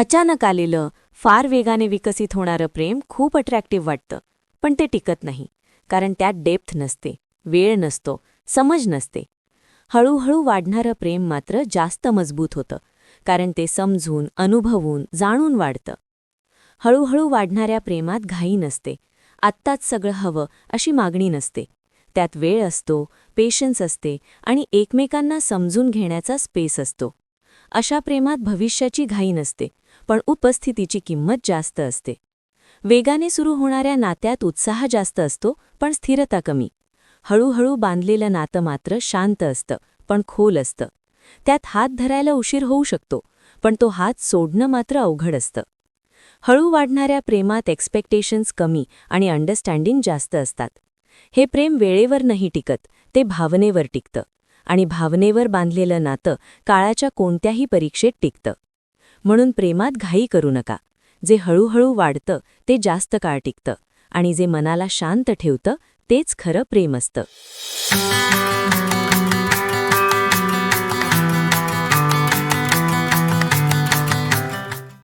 अचानक आलेलं फार वेगाने विकसित होणारं प्रेम खूप अट्रॅक्टिव्ह वाटतं. पण ते टिकत नाही. कारण त्यात डेप्थ नसते वेळ नसतो समज नसते. हळूहळू वाढणारं प्रेम मात्र जास्त मजबूत होतं. कारण ते समजून अनुभवून जाणून वाढतं. हळूहळू वाढणाऱ्या प्रेमात घाई नसते. आत्ताच सगळं हवं अशी मागणी नसते. त्यात वेळ असतो पेशन्स असते आणि एकमेकांना समजून घेण्याचा स्पेस असतो. अशा प्रेमात भविष्याची घाई नसते पण उपस्थितीची किंमत जास्त असते. वेगाने सुरू होणाऱ्या नात्यात उत्साह जास्त असतो पण स्थिरता कमी. हळूहळू बांधलेलं नातं मात्र शांत असतं पण खोल असतं. त्यात हात धरायला उशीर होऊ शकतो पण तो हात सोडणं मात्र अवघड असतं. हळू वाढणाऱ्या प्रेमात एक्स्पेक्टेशन्स कमी आणि अंडरस्टँडिंग जास्त असतात. हे प्रेम वेळेवर नाही टिकत ते भावनेवर टिकतं. आणि भावनेवर बांधलेलं नातं काळाच्या कोणत्याही परीक्षेत टिकतं. म्हणून प्रेमात घाई करू नका. जे हळूहळू वाढतं ते जास्त काळ टिकतं. आणि जे मनाला शांत ठेवतं तेच खरं प्रेम असतं.